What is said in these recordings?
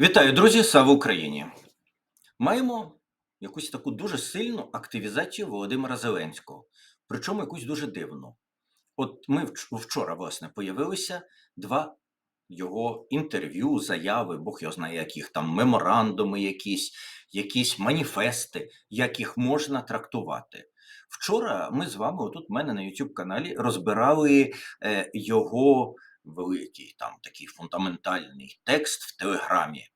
Вітаю, друзі! Слава Україні! Маємо якусь таку дуже сильну активізацію Володимира Зеленського, причому якусь дуже дивну. От ми вчора, власне, появилися два його інтерв'ю, заяви, Бог його знає, яких там меморандуми, якісь, якісь маніфести, як можна трактувати. Вчора ми з вами, отут в мене на YouTube каналі, розбирали е, його великий там такий фундаментальний текст в Телеграмі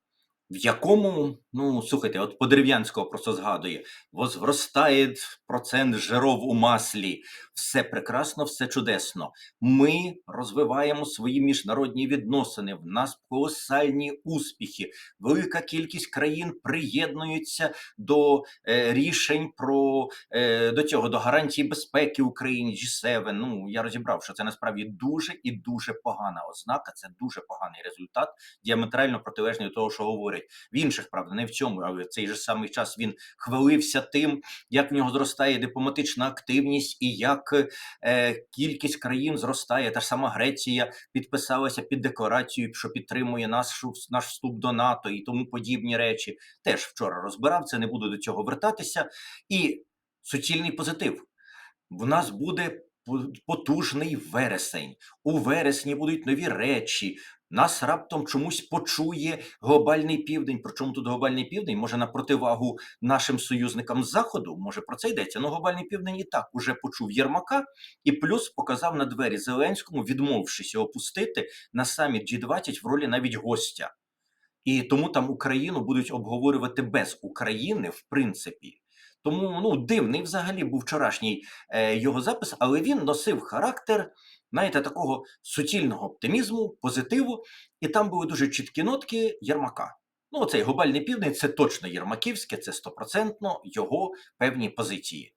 в якому, ну слухайте, от по дерев'янського просто згадує, возростає процент жиров у маслі, все прекрасно, все чудесно. Ми розвиваємо свої міжнародні відносини. В нас колосальні успіхи. Велика кількість країн приєднуються до е, рішень про е, до цього до гарантії безпеки Україні G7. Ну я розібрав, що це насправді дуже і дуже погана ознака. Це дуже поганий результат, діаметрально протилежний до того, що говорять в інших, правда, не в цьому, але в цей же самий час він хвалився тим, як в нього зростає дипломатична активність і як е, кількість країн зростає. Та ж сама Греція підписалася під декларацією, що підтримує наш, наш вступ до НАТО і тому подібні речі. Теж вчора розбирав це, не буду до цього вертатися. І суцільний позитив. В нас буде по- потужний вересень. У вересні будуть нові речі. Нас раптом чомусь почує глобальний південь. Причому тут глобальний південь може на противагу нашим союзникам з заходу. Може про це йдеться. Ну глобальний південь і так уже почув Єрмака і плюс показав на двері Зеленському, відмовившись його пустити на саміт G20 в ролі навіть гостя. І тому там Україну будуть обговорювати без України, в принципі. Тому ну дивний взагалі був вчорашній е, його запис, але він носив характер, знаєте, такого суцільного оптимізму, позитиву, і там були дуже чіткі нотки Єрмака. Ну, цей глобальний південь це точно Єрмаківське, це стопроцентно його певні позиції.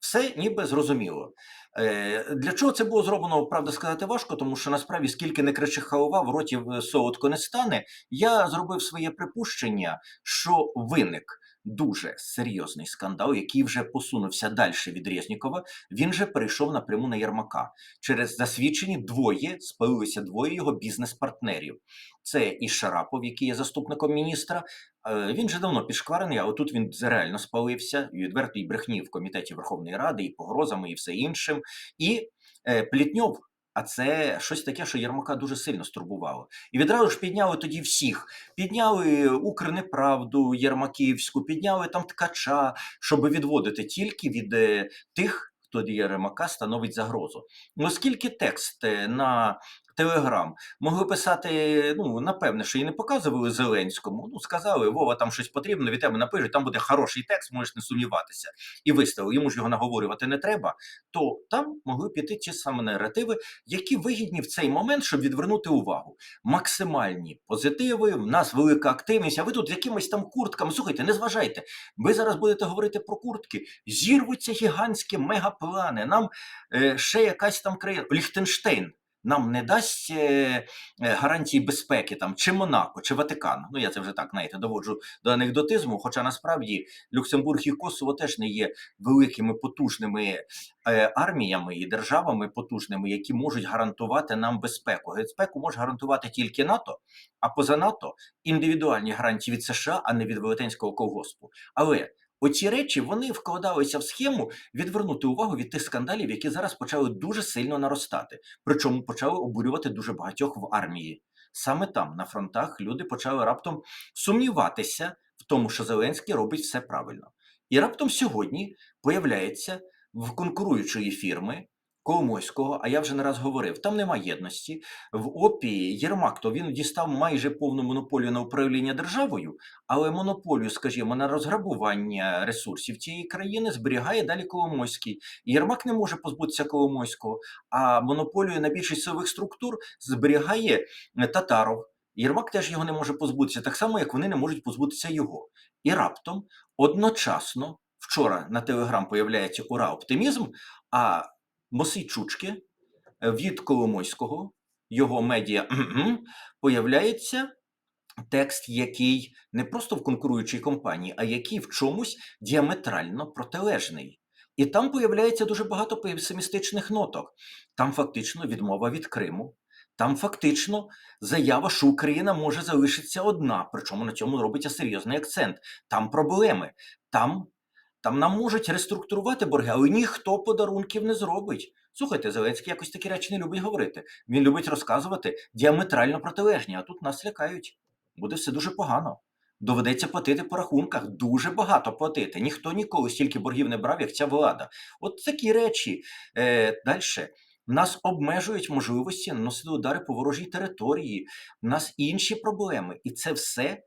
Все ніби зрозуміло. Е, для чого це було зроблено, правда сказати важко, тому що насправді скільки не кричи халва, в роті солодко не стане. Я зробив своє припущення, що виник дуже серйозний скандал, який вже посунувся далі від Резнікова. Він же перейшов напряму на Єрмака. Через засвідчені двоє спалилися двоє його бізнес-партнерів. Це і Шарапов, який є заступником міністра. Е, Він же давно підшкварений, але тут він реально спалився і відвертої брехні в комітеті Верховної Ради, і погрозами, і все іншим. І е, Плітньов. А це щось таке, що Єрмака дуже сильно стурбувало. І відразу ж підняли тоді всіх. Підняли Укрнеправду Єрмаківську, підняли там ткача, щоб відводити тільки від е, тих, хто Єрмака становить загрозу. Оскільки текст е, на Телеграм могли писати, ну, напевне, що і не показували Зеленському. Ну, сказали, Вова, там щось потрібно, від тебе напишуть, там буде хороший текст, можеш не сумніватися. І виставили, йому ж його наговорювати не треба, то там могли піти ті самі наративи, які вигідні в цей момент, щоб відвернути увагу. Максимальні позитиви, в нас велика активність, а ви тут з якимись там куртками. Слухайте, не зважайте. Ви зараз будете говорити про куртки, зірвуться гігантські мегаплани. Нам е, ще якась там країна, Ліхтенштейн нам не дасть е, е, гарантії безпеки, там чи Монако, чи Ватикан. Ну я це вже так знаєте, доводжу до анекдотизму. Хоча насправді Люксембург і Косово теж не є великими потужними е, арміями і державами потужними, які можуть гарантувати нам безпеку. Безпеку може гарантувати тільки НАТО, а поза НАТО індивідуальні гарантії від США, а не від велетенського колгоспу. Але Оці речі вони вкладалися в схему відвернути увагу від тих скандалів, які зараз почали дуже сильно наростати. Причому почали обурювати дуже багатьох в армії. Саме там, на фронтах, люди почали раптом сумніватися в тому, що Зеленський робить все правильно. І раптом сьогодні появляється в конкуруючої фірми Коломойського, а я вже не раз говорив, там нема єдності. В ОПІ Єрмак, то він дістав майже повну монополію на управління державою, але монополію, скажімо, на розграбування ресурсів цієї країни зберігає далі Коломойський. Єрмак не може позбутися Коломойського, а монополію на більшість силових структур зберігає е, Татаров. Єрмак теж його не може позбутися, так само, як вони не можуть позбутися його. І раптом одночасно вчора на Телеграм появляється ура оптимізм, а Мосейчучки е, від Коломойського, його медіа появляється текст, який не просто в конкуруючій компанії, а який в чомусь діаметрально протилежний. І там появляється дуже багато песимістичних ноток. Там фактично відмова від Криму, Там фактично заява, що Україна може залишитися одна, причому на цьому робиться серйозний акцент. Там проблеми, там, там нам можуть реструктурувати борги, але ніхто подарунків не зробить. Слухайте, Зеленський якось такі речі не любить говорити. Він любить розказувати діаметрально протилежні, а тут нас лякають. Буде все дуже погано. Доведеться платити по рахунках, дуже багато платити. Ніхто ніколи стільки боргів не брав, як ця влада. От такі речі. Е, Далі. Нас обмежують можливості наносити удари по ворожій території. У нас інші проблеми. І це все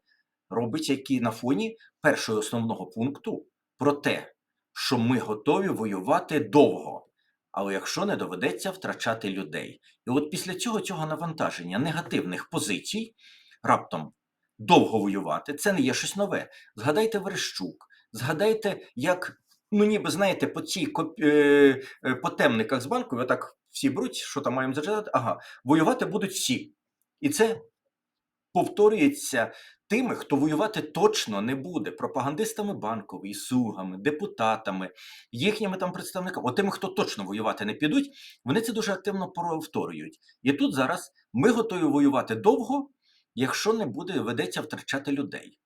робить які на фоні першого основного пункту про те, що ми готові воювати довго. Але якщо не доведеться втрачати людей. І от після цього цього навантаження негативних позицій раптом довго воювати, це не є щось нове. Згадайте Верещук, згадайте, як, ну ніби знаєте, по цій е, е, по темниках з банку, отак всі беруть, що там маємо зачитати, ага, воювати будуть всі. І це повторюється тими, хто воювати точно не буде, пропагандистами банкової, слугами, депутатами, їхніми там представниками, от тими, хто точно воювати не підуть, вони це дуже активно повторюють. І тут зараз ми готові воювати довго, якщо не буде ведеться втрачати людей.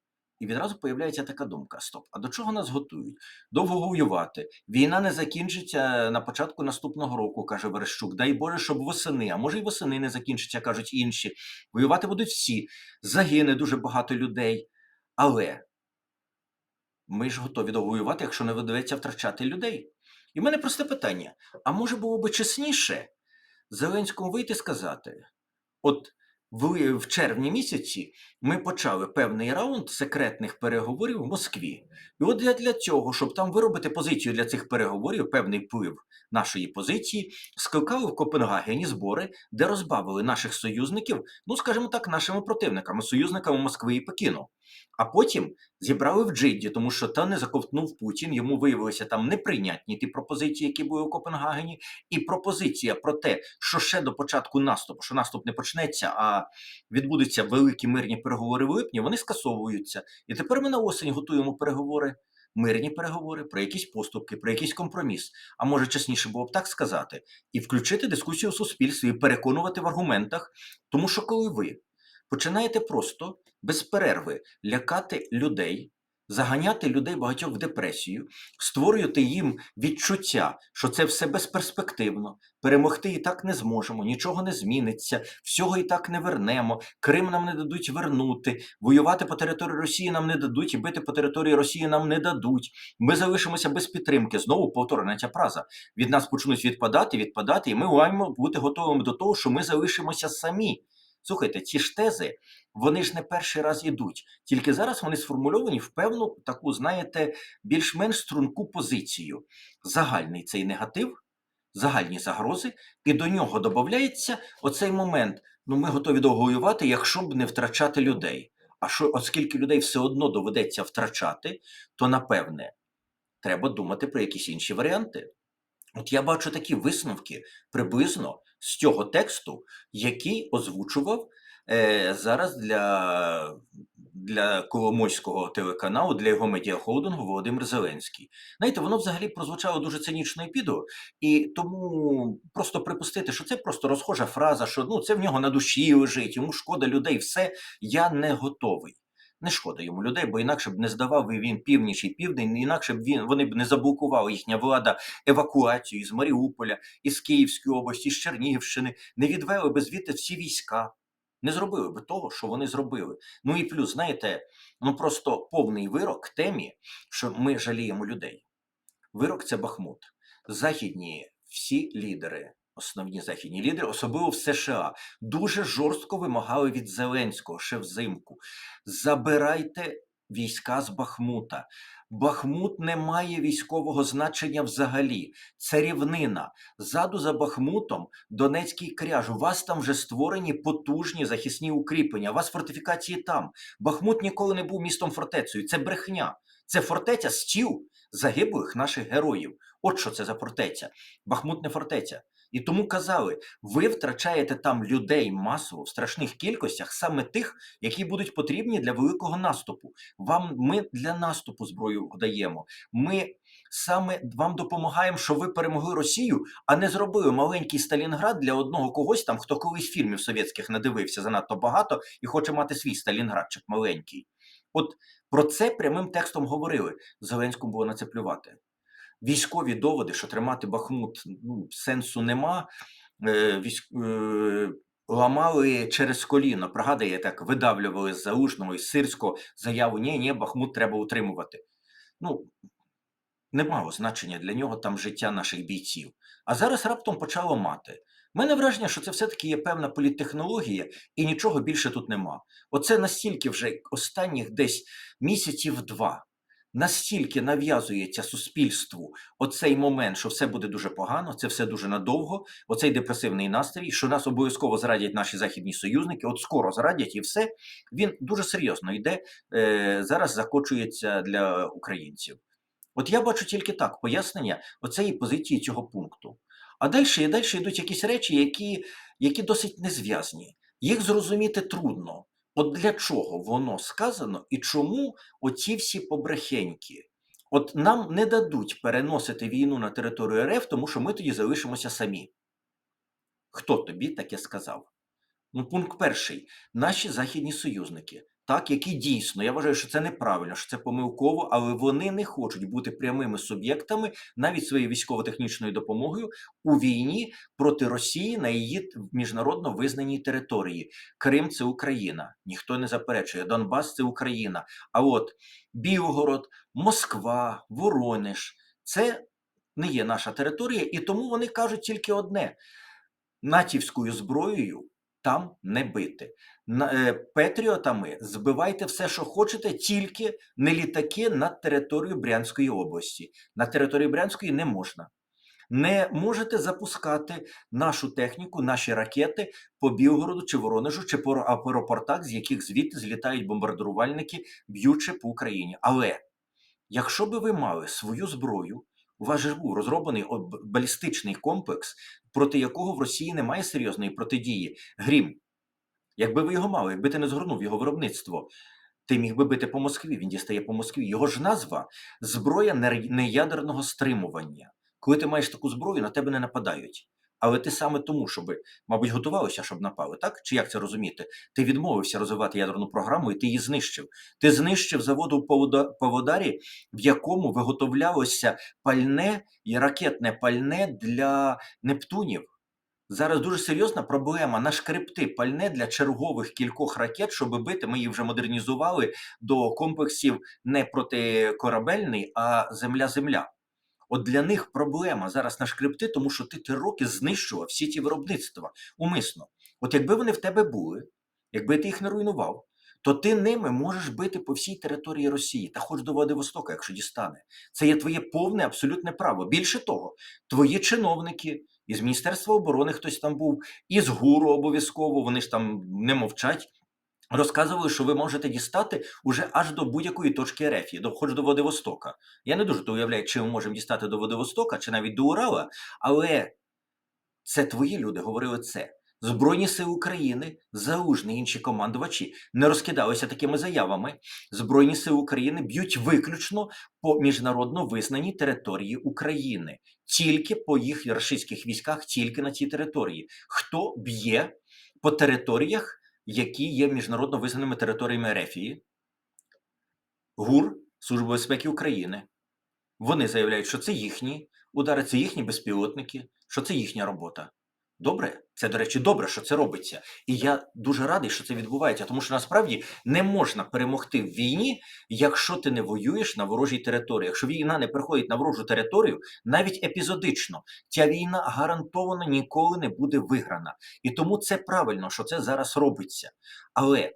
І відразу появляється така думка: стоп, а до чого нас готують? Довго воювати. Війна не закінчиться на початку наступного року, каже Верещук. Дай Боже, щоб восени, а може й восени не закінчиться, кажуть інші. Воювати будуть всі. Загине дуже багато людей. Але ми ж готові довоювати, якщо не доведеться втрачати людей. І в мене просте питання: а може було би чесніше Зеленському вийти і сказати: от в, в червні місяці ми почали певний раунд секретних переговорів в Москві. І от для, для цього, щоб там виробити позицію для цих переговорів, певний вплив нашої позиції, скликали в Копенгагені збори, де розбавили наших союзників, ну скажімо так, нашими противниками, союзниками Москви і Пекіну. А потім зібрали в Джидді, тому що та не заковтнув Путін. Йому виявилися там неприйнятні ті пропозиції, які були у Копенгагені, і пропозиція про те, що ще до початку наступу, що наступ не почнеться, а відбудуться великі мирні переговори в липні, вони скасовуються. І тепер ми на осінь готуємо переговори, мирні переговори про якісь поступки, про якийсь компроміс. А може, чесніше було б так сказати, і включити дискусію у суспільстві, і переконувати в аргументах, тому що коли ви починаєте просто без перерви лякати людей, заганяти людей багатьох в депресію, створюєте їм відчуття, що це все безперспективно, перемогти і так не зможемо, нічого не зміниться, всього і так не вернемо, Крим нам не дадуть вернути, воювати по території Росії нам не дадуть, і бити по території Росії нам не дадуть. Ми залишимося без підтримки. Знову повторена ця фраза. Від нас почнуть відпадати, відпадати, і ми маємо бути готовими до того, що ми залишимося самі. Слухайте, ці ж тези, вони ж не перший раз ідуть. Тільки зараз вони сформульовані в певну таку, знаєте, більш-менш струнку позицію. Загальний цей негатив, загальні загрози, і до нього додається оцей момент. Ну, ми готові довго воювати, якщо б не втрачати людей. А що, оскільки людей все одно доведеться втрачати, то напевне треба думати про якісь інші варіанти. От я бачу такі висновки приблизно з цього тексту, який озвучував е, зараз для, для Коломойського телеканалу, для його медіахолдингу Володимир Зеленський. Знаєте, воно взагалі прозвучало дуже цинічно і підо, і тому просто припустити, що це просто розхожа фраза, що ну це в нього на душі лежить, йому шкода людей, все я не готовий. Не шкода йому людей, бо інакше б не здавав і він північ і південь, інакше б він вони б не заблокували їхня влада евакуацію з Маріуполя, із Київської області, з Чернігівщини, не відвели би звідти всі війська, не зробили би того, що вони зробили. Ну і плюс, знаєте, ну просто повний вирок темі, що ми жаліємо людей. Вирок це Бахмут. Західні всі лідери. Основні західні лідери, особливо в США, дуже жорстко вимагали від Зеленського ще взимку. Забирайте війська з Бахмута. Бахмут не має військового значення взагалі. Це рівнина. Ззаду за Бахмутом Донецький кряж. У вас там вже створені потужні захисні укріплення. У вас фортифікації там. Бахмут ніколи не був містом фортецею. Це брехня. Це фортеця з тіл загиблих наших героїв. От що це за фортеця. Бахмут не фортеця. І тому казали, ви втрачаєте там людей масово в страшних кількостях, саме тих, які будуть потрібні для великого наступу. Вам ми для наступу зброю даємо. Ми саме вам допомагаємо, що ви перемогли Росію, а не зробили маленький Сталінград для одного когось там, хто колись фільмів совєтських надивився занадто багато і хоче мати свій Сталінградчик маленький. От про це прямим текстом говорили. Зеленському було на це плювати. Військові доводи, що тримати Бахмут ну, сенсу нема. Е, військ... е, ламали через коліно. Пригадує, так видавлювали з Залужного і Сирського заяву: ні, ні, Бахмут треба утримувати. Ну, не мало значення для нього там життя наших бійців. А зараз раптом почало мати. Мене враження, що це все-таки є певна політтехнологія, і нічого більше тут нема. Оце настільки вже останніх десь місяців два. Настільки нав'язується суспільству оцей момент, що все буде дуже погано, це все дуже надовго, оцей депресивний настрій, що нас обов'язково зрадять наші західні союзники, от скоро зрадять і все. Він дуже серйозно йде, е, зараз закочується для українців. От я бачу тільки так пояснення оцеї позиції цього пункту. А далі і далі йдуть якісь речі, які, які досить незв'язні. Їх зрозуміти трудно. От для чого воно сказано і чому оці всі побрехеньки? От нам не дадуть переносити війну на територію РФ, тому що ми тоді залишимося самі. Хто тобі таке сказав? Ну, пункт перший: наші західні союзники, так, які дійсно, я вважаю, що це неправильно, що це помилково, але вони не хочуть бути прямими суб'єктами навіть своєю військово-технічною допомогою у війні проти Росії на її міжнародно визнаній території. Крим це Україна, ніхто не заперечує. Донбас це Україна. А от Білгород, Москва, Воронеж це не є наша територія, і тому вони кажуть тільки одне: натівською зброєю там не бити. Е, Петріотами збивайте все, що хочете, тільки не літаки над територією Брянської області. На території Брянської не можна. Не можете запускати нашу техніку, наші ракети по Білгороду чи Воронежу, чи по аеропортах, з яких звідти злітають бомбардувальники, б'ючи по Україні. Але якщо би ви мали свою зброю, у вас же був розроблений балістичний комплекс, проти якого в Росії немає серйозної протидії. Грім. Якби ви його мали, якби ти не згорнув його виробництво, ти міг би бити по Москві, він дістає по Москві. Його ж назва зброя неядерного стримування. Коли ти маєш таку зброю, на тебе не нападають. Але ти саме тому, щоб, мабуть, готувалися, щоб напали, так? Чи як це розуміти? Ти відмовився розвивати ядерну програму і ти її знищив. Ти знищив завод у Павлода- в якому виготовлялося пальне і ракетне пальне для Нептунів. Зараз дуже серйозна проблема на шкрипти пальне для чергових кількох ракет, щоб бити. Ми їх вже модернізували до комплексів не протикорабельний, а земля-земля. От для них проблема зараз на шкрипти, тому що ти три роки знищував всі ті виробництва умисно. От якби вони в тебе були, якби ти їх не руйнував, то ти ними можеш бити по всій території Росії та хоч до Владивостока, якщо дістане. Це є твоє повне абсолютне право. Більше того, твої чиновники із Міністерства оборони хтось там був, із ГУРу обов'язково, вони ж там не мовчать. Розказували, що ви можете дістати уже аж до будь-якої точки РФ, до хоч до Владивостока. Я не дуже то уявляю, чи ми можемо дістати до Владивостока, чи навіть до Урала, але це твої люди говорили це. Збройні сили України, Залужний і інші командувачі не розкидалися такими заявами. Збройні сили України б'ють виключно по міжнародно визнаній території України, тільки по їх російських військах, тільки на цій території. Хто б'є по територіях, які є міжнародно визнаними територіями Ерефії? ГУР Служба безпеки України. Вони заявляють, що це їхні удари, це їхні безпілотники, що це їхня робота. Добре, це, до речі, добре, що це робиться. І я дуже радий, що це відбувається, тому що насправді не можна перемогти в війні, якщо ти не воюєш на ворожій території. Якщо війна не приходить на ворожу територію, навіть епізодично, ця війна гарантовано ніколи не буде виграна. І тому це правильно, що це зараз робиться. Але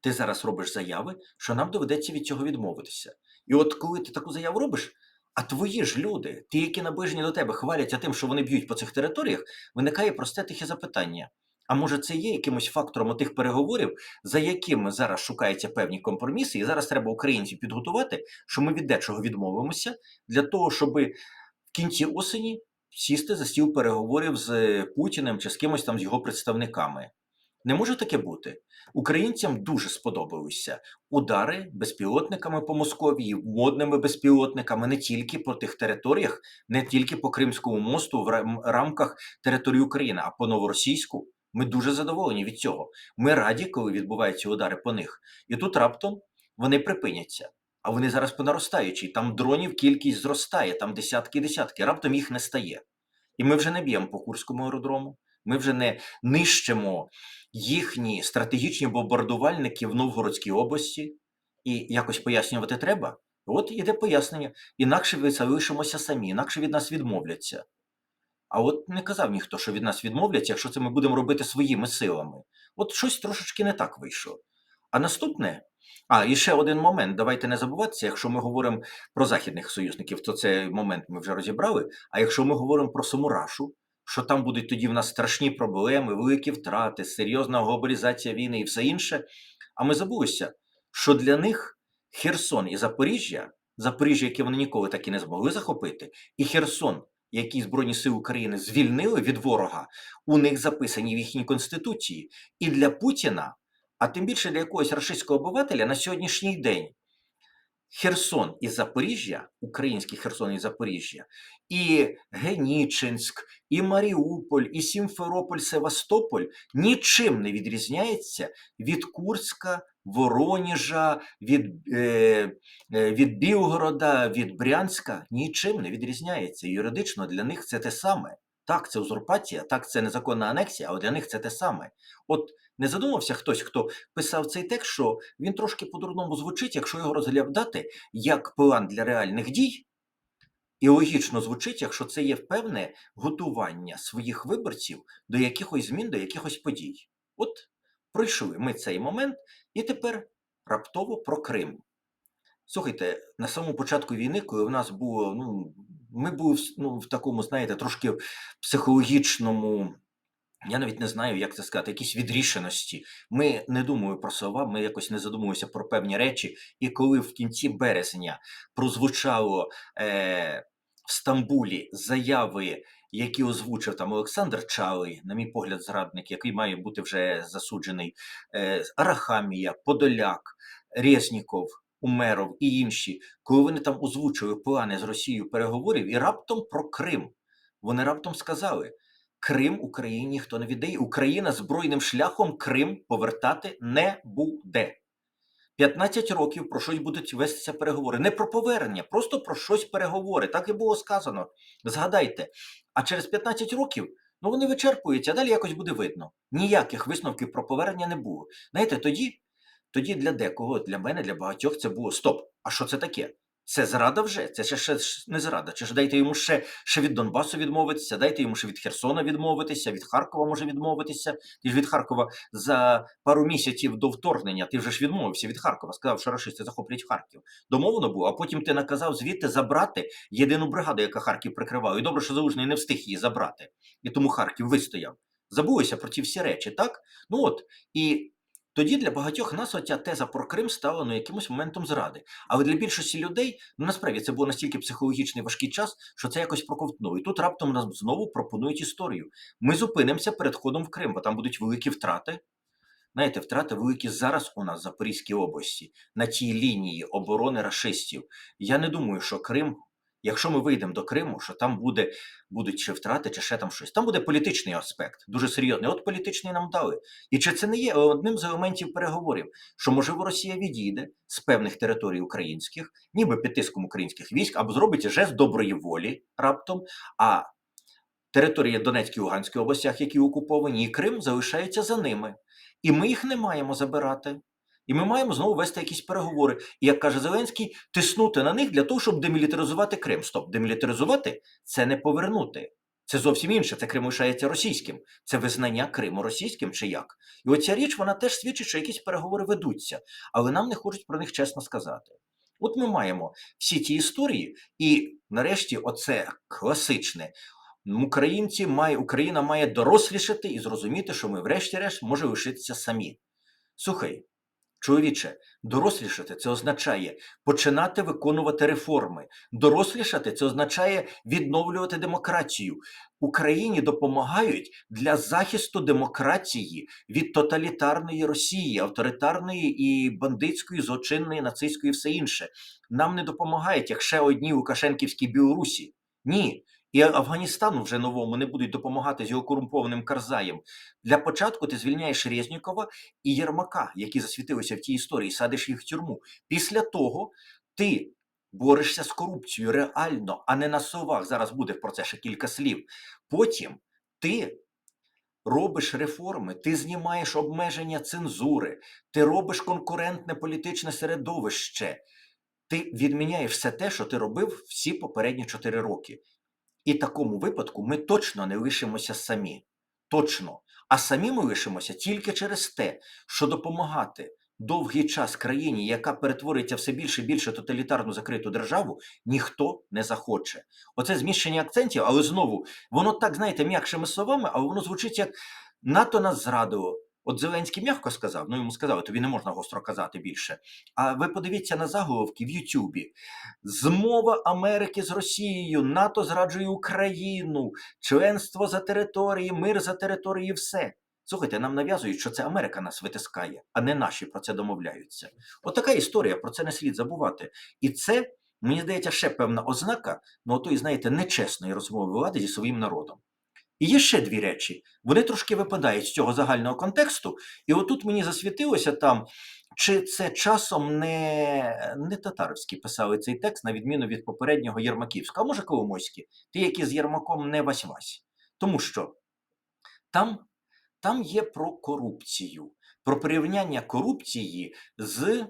ти зараз робиш заяви, що нам доведеться від цього відмовитися. І от коли ти таку заяву робиш, а твої ж люди, ті, які наближені до тебе, хваляться тим, що вони б'ють по цих територіях, виникає просте тихе запитання. А може, це є якимось фактором отих переговорів, за якими зараз шукаються певні компроміси, і зараз треба українців підготувати, що ми від дечого відмовимося для того, щоб в кінці осені сісти за стіл переговорів з Путіним чи з кимось там з його представниками. Не може таке бути. Українцям дуже сподобалися удари безпілотниками по Московії, модними безпілотниками не тільки по тих територіях, не тільки по Кримському мосту в рамках території України, а по новоросійську. Ми дуже задоволені від цього. Ми раді, коли відбуваються удари по них. І тут раптом вони припиняться. А вони зараз по наростаючій. Там дронів кількість зростає, там десятки десятки. Раптом їх не стає. І ми вже не б'ємо по Курському аеродрому. Ми вже не нищимо їхні стратегічні бомбардувальники в Новгородській області. І якось пояснювати треба. От іде пояснення. Інакше ви залишимося самі, інакше від нас відмовляться. А от не казав ніхто, що від нас відмовляться, якщо це ми будемо робити своїми силами. От щось трошечки не так вийшло. А наступне. А, і ще один момент. Давайте не забуватися, якщо ми говоримо про західних союзників, то цей момент ми вже розібрали. А якщо ми говоримо про саму Рашу, що там будуть тоді в нас страшні проблеми, великі втрати, серйозна глобалізація війни і все інше. А ми забулися, що для них Херсон і Запоріжжя, Запоріжжя, яке вони ніколи так і не змогли захопити, і Херсон, який Збройні Сили України звільнили від ворога, у них записані в їхній конституції. І для Путіна, а тим більше для якогось рашистського обивателя на сьогоднішній день. Херсон і Запоріжжя, український Херсон і Запоріжжя, і Генічинськ, і Маріуполь, і Сімферополь, Севастополь нічим не відрізняється від Курська, Вороніжа, від, е, е, від Білгорода, від Брянська. Нічим не відрізняється. Юридично для них це те саме. Так, це узурпація, так, це незаконна анексія, але для них це те саме. От не задумався хтось, хто писав цей текст, що він трошки по-дурному звучить, якщо його розглядати як план для реальних дій, і логічно звучить, якщо це є певне готування своїх виборців до якихось змін, до якихось подій. От пройшли ми цей момент, і тепер раптово про Крим. Слухайте, на самому початку війни, коли в нас було, ну, ми були в, ну, в такому, знаєте, трошки психологічному. Я навіть не знаю, як це сказати, якісь відрішеності. Ми не думали про слова, ми якось не задумуємося про певні речі. І коли в кінці березня прозвучало е, в Стамбулі заяви, які озвучив там Олександр Чалий, на мій погляд, зрадник, який має бути вже засуджений, е, Арахамія, Подоляк, Резніков, Умеров і інші, коли вони там озвучили плани з Росією переговорів, і раптом про Крим. Вони раптом сказали. Крим Україні ніхто не віддає. Україна збройним шляхом Крим повертати не буде. 15 років про щось будуть вестися переговори. Не про повернення, просто про щось переговори. Так і було сказано. Згадайте, а через 15 років ну вони вичерпуються, а далі якось буде видно. Ніяких висновків про повернення не було. Знаєте, тоді, тоді для декого, для мене, для багатьох це було стоп. А що це таке? Це зрада вже, це ще, ще не зрада. Чи ж дайте йому ще, ще від Донбасу відмовитися, дайте йому ще від Херсона відмовитися, від Харкова може відмовитися. Ти ж від Харкова за пару місяців до вторгнення ти вже ж відмовився від Харкова, сказав, що рашисти захоплять Харків. Домовлено було, а потім ти наказав звідти забрати єдину бригаду, яка Харків прикривала. І добре, що Залужний не встиг її забрати. І тому Харків вистояв. Забулися про ці всі речі, так? Ну от і. Тоді для багатьох нас оця теза про Крим стала ну, якимось моментом зради. Але для більшості людей ну насправді це був настільки психологічний важкий час, що це якось проковтнуло. І тут раптом нам знову пропонують історію. Ми зупинимося перед ходом в Крим, бо там будуть великі втрати. Знаєте, втрати великі зараз у нас в Запорізькій області на тій лінії оборони рашистів. Я не думаю, що Крим, якщо ми вийдемо до Криму, що там буде, будуть чи втрати, чи ще там щось. Там буде політичний аспект, дуже серйозний. От політичний нам дали. І чи це не є одним з елементів переговорів, що можливо Росія відійде з певних територій українських, ніби під тиском українських військ, або зробить жест доброї волі раптом. А території Донецької і Луганської областях, які окуповані, і Крим залишаються за ними. І ми їх не маємо забирати. І ми маємо знову вести якісь переговори. І як каже Зеленський, тиснути на них для того, щоб демілітаризувати Крим. Стоп, демілітаризувати це не повернути. Це зовсім інше. Це Крим лишається російським. Це визнання Криму російським чи як. І оця річ вона теж свідчить, що якісь переговори ведуться, але нам не хочуть про них чесно сказати. От ми маємо всі ті історії, і нарешті, оце класичне. Українці має, Україна має дорослішати і зрозуміти, що ми, врешті-решт, може лишитися самі. Слухай, Чоловіче, дорослішати це означає починати виконувати реформи. Дорослішати це означає відновлювати демократію. Україні допомагають для захисту демократії від тоталітарної Росії, авторитарної і бандитської, злочинної, нацистської, і все інше. Нам не допомагають, як ще одні Лукашенківські Білорусі. Ні. І Афганістану вже новому не будуть допомагати з його корумпованим Карзаєм. Для початку ти звільняєш Резнікова і Єрмака, які засвітилися в тій історії, садиш їх в тюрму. Після того ти борешся з корупцією реально, а не на словах. Зараз буде про це ще кілька слів. Потім ти робиш реформи, ти знімаєш обмеження цензури, ти робиш конкурентне політичне середовище. Ти відміняєш все те, що ти робив всі попередні чотири роки. І такому випадку ми точно не лишимося самі. Точно. А самі ми лишимося тільки через те, що допомагати довгий час країні, яка перетворюється все більше і більше тоталітарну закриту державу, ніхто не захоче. Оце зміщення акцентів, але знову воно так, знаєте, м'якшими словами, але воно звучить як НАТО нас зрадило. От Зеленський м'яко сказав, ну йому сказали, тобі не можна гостро казати більше. А ви подивіться на заголовки в Ютубі: Змова Америки з Росією, НАТО зраджує Україну, членство за території, мир за території, все. Слухайте, нам нав'язують, що це Америка нас витискає, а не наші про це домовляються. От така історія, про це не слід забувати. І це, мені здається, ще певна ознака ну, отої, знаєте, нечесної розмови влади зі своїм народом. І є ще дві речі. Вони трошки випадають з цього загального контексту. І отут мені засвітилося там, чи це часом не, не татарівські писали цей текст, на відміну від попереднього Єрмаківського, а може Коломойський, ті, які з Єрмаком не вась-вась. Тому що там, там є про корупцію, про порівняння корупції з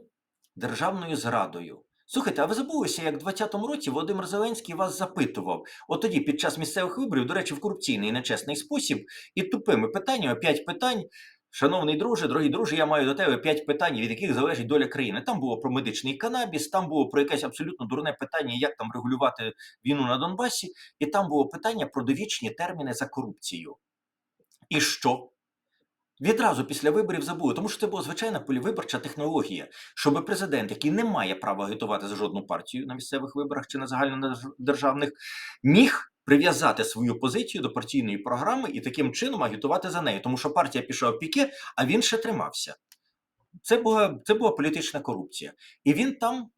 державною зрадою. Слухайте, а ви забулися, як в 20-му році Володимир Зеленський вас запитував, от тоді під час місцевих виборів, до речі, в корупційний і нечесний спосіб, і тупими питаннями, п'ять питань. Шановний друже, дорогі друже, я маю до тебе п'ять питань, від яких залежить доля країни. Там було про медичний канабіс, там було про якесь абсолютно дурне питання, як там регулювати війну на Донбасі, і там було питання про довічні терміни за корупцію. І що? Відразу після виборів забули, тому що це була звичайна полівиборча технологія, щоб президент, який не має права агітувати за жодну партію на місцевих виборах чи на загальнодержавних, міг прив'язати свою позицію до партійної програми і таким чином агітувати за нею, тому що партія пішла в піке, а він ще тримався. Це була, це була політична корупція. І він там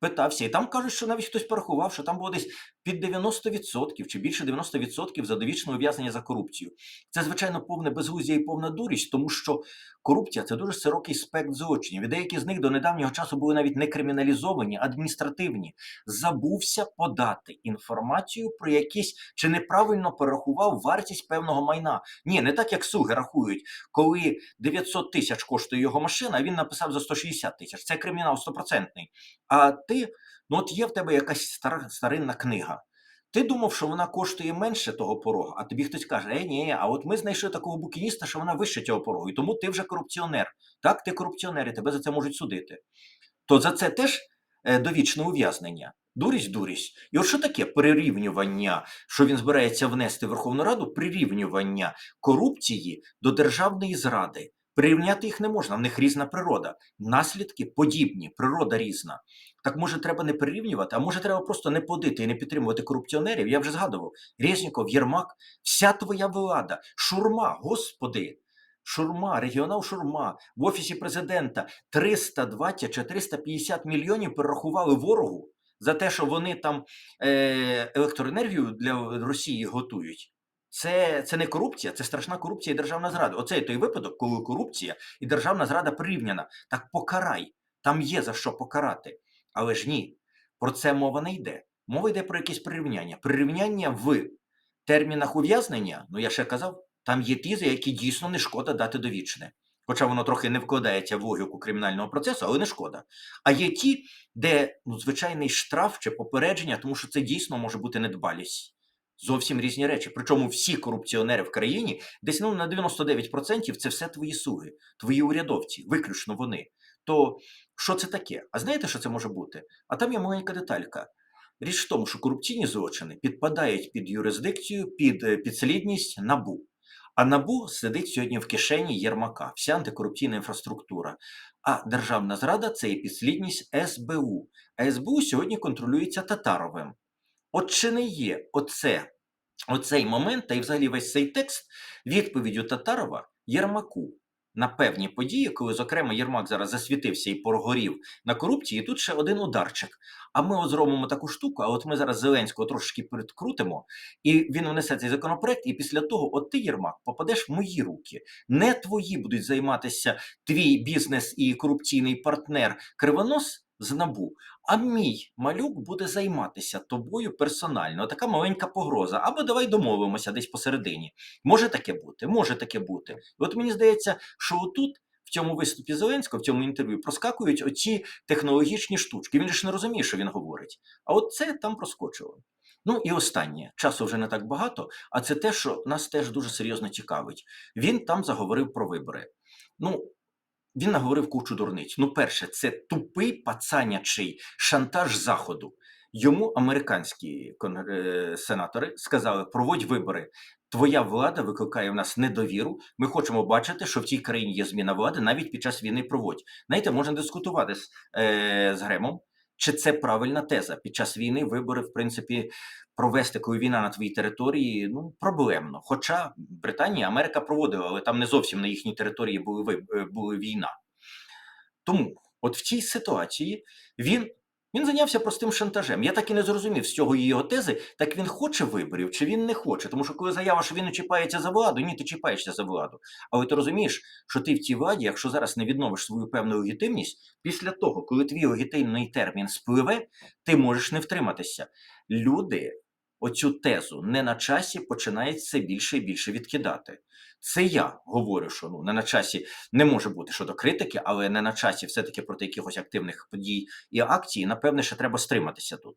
питався, і там кажуть, що навіть хтось порахував, що там було десь під 90% чи більше 90% за довічне ув'язнення за корупцію. Це, звичайно, повне безглуздя і повна дурість, тому що корупція це дуже широкий спектр злочинів. І деякі з них до недавнього часу були навіть не криміналізовані, адміністративні. Забувся подати інформацію про якісь чи неправильно порахував вартість певного майна. Ні, не так як суги рахують, коли 900 тисяч коштує його машина, а він написав за 160 тисяч. Це кримінал стопроцентний. А ти, ну от є в тебе якась стара старинна книга. Ти думав, що вона коштує менше того порога, а тобі хтось каже, е, ні, а от ми знайшли такого букініста, що вона вище цього порогу, і тому ти вже корупціонер. Так, ти корупціонер, і тебе за це можуть судити. То за це теж е, довічне ув'язнення. Дурість, дурість. І от що таке прирівнювання, що він збирається внести в Верховну Раду, прирівнювання корупції до державної зради. Прирівняти їх не можна, в них різна природа. Наслідки подібні, природа різна. Так може треба не прирівнювати, а може треба просто не подити і не підтримувати корупціонерів. Я вже згадував, Резніков, Єрмак, вся твоя влада, шурма, господи. Шурма, регіонал Шурма в офісі президента 320 чи 350 мільйонів перерахували ворогу за те, що вони там е, електроенергію для Росії готують. Це, це не корупція, це страшна корупція і державна зрада. Оце той випадок, коли корупція і державна зрада порівняна. Так покарай. Там є за що покарати. Але ж ні, про це мова не йде. Мова йде про якесь прирівняння. Прирівняння в термінах ув'язнення, ну я ще казав, там є ті, за які дійсно не шкода дати довічне. Хоча воно трохи не вкладається в логіку кримінального процесу, але не шкода. А є ті, де ну, звичайний штраф чи попередження, тому що це дійсно може бути недбалість. Зовсім різні речі. Причому всі корупціонери в країні, десь ну, на 99% це все твої слуги, твої урядовці, виключно вони. То що це таке? А знаєте, що це може бути? А там є маленька деталька. Річ в тому, що корупційні злочини підпадають під юрисдикцію, під е, підслідність набу. А НАБУ сидить сьогодні в кишені Єрмака, вся антикорупційна інфраструктура. А державна зрада це є підслідність СБУ. А СБУ сьогодні контролюється Татаровим. От чи не є оце, оцей момент, та й взагалі весь цей текст відповіддю Татарова Єрмаку на певні події, коли, зокрема, Єрмак зараз засвітився і прогорів на корупції, і тут ще один ударчик. А ми от зробимо таку штуку, а от ми зараз Зеленського трошки підкрутимо, і він внесе цей законопроект, і після того, от ти, Єрмак, попадеш в мої руки. Не твої будуть займатися твій бізнес і корупційний партнер Кривонос з НАБУ, а мій малюк буде займатися тобою персонально. Така маленька погроза. Або давай домовимося десь посередині. Може таке бути, може таке бути. І от мені здається, що отут. В цьому виступі Зеленського, в цьому інтерв'ю, проскакують оці технологічні штучки. Він ж не розуміє, що він говорить. А от це там проскочило. Ну і останнє часу вже не так багато, а це те, що нас теж дуже серйозно цікавить. Він там заговорив про вибори. Ну, він наговорив кучу дурниць. Ну, перше, це тупий пацанячий шантаж заходу. Йому американські е, сенатори сказали: проводь вибори. Твоя влада викликає в нас недовіру. Ми хочемо бачити, що в цій країні є зміна влади навіть під час війни проводь. Знаєте, можна дискутувати з, е, з Гремом, чи це правильна теза. Під час війни вибори, в принципі, провести, коли війна на твоїй території, ну проблемно. Хоча Британія, Америка проводила, але там не зовсім на їхній території були, е, були війна. Тому, от в цій ситуації він. Він зайнявся простим шантажем. Я так і не зрозумів з цього його тези, так він хоче виборів чи він не хоче. Тому що коли заява, що він чіпається за владу, ні, ти чіпаєшся за владу. Але ти розумієш, що ти в цій владі, якщо зараз не відновиш свою певну легітимність, після того, коли твій легітимний термін спливе, ти можеш не втриматися. Люди оцю тезу не на часі починають все більше і більше відкидати. Це я говорю, що ну не на часі не може бути щодо критики, але не на часі все-таки проти якихось активних подій і акцій, напевне, ще треба стриматися тут.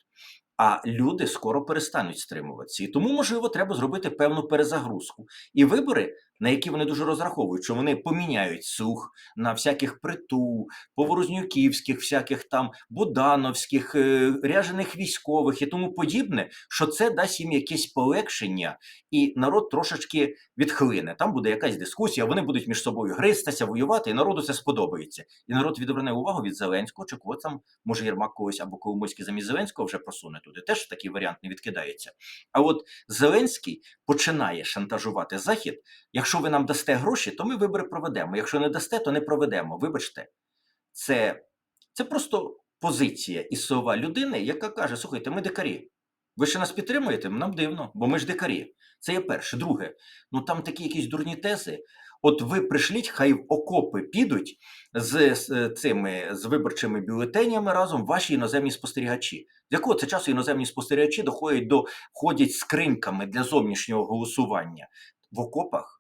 А люди скоро перестануть стримуватися. І тому, можливо, треба зробити певну перезагрузку. І вибори, на які вони дуже розраховують, що вони поміняють сух на всяких притул, поворознюківських, всяких там будановських, е, ряжених військових і тому подібне, що це дасть їм якесь полегшення, і народ трошечки відхлине. Там буде якась дискусія, вони будуть між собою гристися, воювати, і народу це сподобається. І народ відверне увагу від Зеленського, чи кого там, може, Єрмак когось або Коломойський замість Зеленського вже просуне туди. Теж такий варіант не відкидається. А от Зеленський починає шантажувати Захід. Якщо ви нам дасте гроші, то ми вибори проведемо. Якщо не дасте, то не проведемо. Вибачте, це, це просто позиція і слова людини, яка каже: слухайте, ми дикарі. Ви ще нас підтримуєте? Нам дивно, бо ми ж дикарі. Це є перше. Друге, ну там такі якісь дурні тези. От ви прийшліть, хай в окопи підуть з, з цими з виборчими бюлетенями разом ваші іноземні спостерігачі. З якого це часу іноземні спостерігачі доходять до ходять скриньками для зовнішнього голосування в окопах?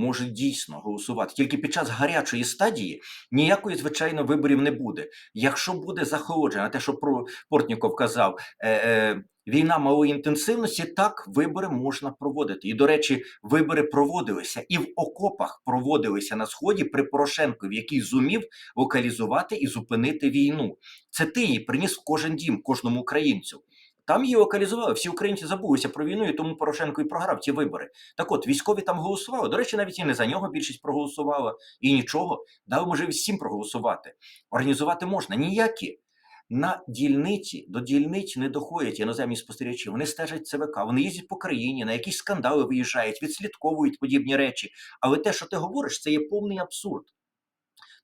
Можуть дійсно голосувати. Тільки під час гарячої стадії ніякої, звичайно, виборів не буде. Якщо буде захолоджена, те, що про Портніков казав, е, е, війна малої інтенсивності, так вибори можна проводити. І, до речі, вибори проводилися і в окопах проводилися на сході при Порошенкові, який зумів локалізувати і зупинити війну. Це ти її приніс в кожен дім, кожному українцю. Там її локалізували. Всі українці забулися про війну, і тому Порошенко і програв ці вибори. Так от, військові там голосували. До речі, навіть і не за нього більшість проголосувала, і нічого. Дали можливість всім проголосувати. Організувати можна. Ніякі. На дільниці до дільниць не доходять іноземні спостерігачі. Вони стежать ЦВК, вони їздять по країні, на якісь скандали виїжджають, відслідковують подібні речі. Але те, що ти говориш, це є повний абсурд.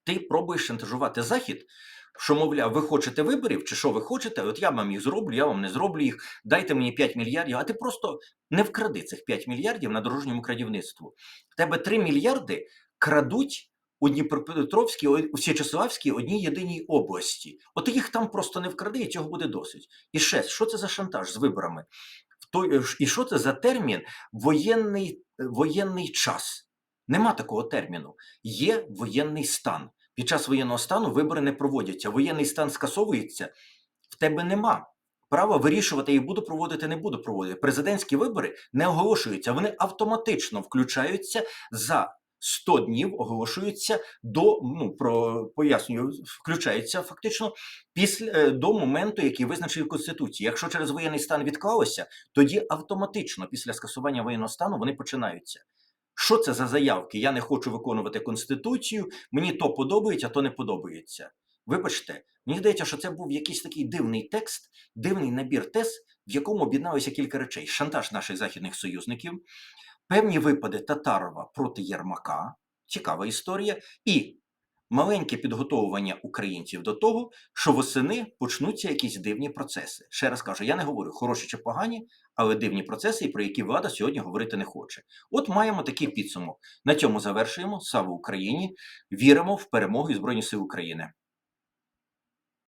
Ти пробуєш шантажувати захід, що, мовляв, ви хочете виборів, чи що ви хочете? От я вам їх зроблю, я вам не зроблю їх. Дайте мені 5 мільярдів. А ти просто не вкради цих 5 мільярдів на дорожньому крадівництву. В тебе 3 мільярди крадуть у Дніпропетровській, у Січеславській одній єдиній області. От їх там просто не вкради, і цього буде досить. І ще, що це за шантаж з виборами? І що це за термін воєнний, воєнний час? Нема такого терміну. Є воєнний стан. Під час воєнного стану вибори не проводяться. Воєнний стан скасовується, в тебе нема. Права вирішувати і буду проводити, не буду проводити. Президентські вибори не оголошуються, вони автоматично включаються за 100 днів, оголошуються до ну про пояснюю, включаються фактично після е, до моменту, який визначив Конституції. Якщо через воєнний стан відклалося, тоді автоматично після скасування воєнного стану вони починаються. Що це за заявки? Я не хочу виконувати конституцію, мені то подобається, то не подобається. Вибачте, мені здається, що це був якийсь такий дивний текст, дивний набір тез, в якому об'єдналося кілька речей: шантаж наших західних союзників, певні випади Татарова проти Єрмака, цікава історія, і маленьке підготовування українців до того, що восени почнуться якісь дивні процеси. Ще раз кажу, я не говорю хороші чи погані, але дивні процеси, про які влада сьогодні говорити не хоче. От маємо такий підсумок. На цьому завершуємо. Слава Україні! Віримо в перемогу і Збройні Сили України.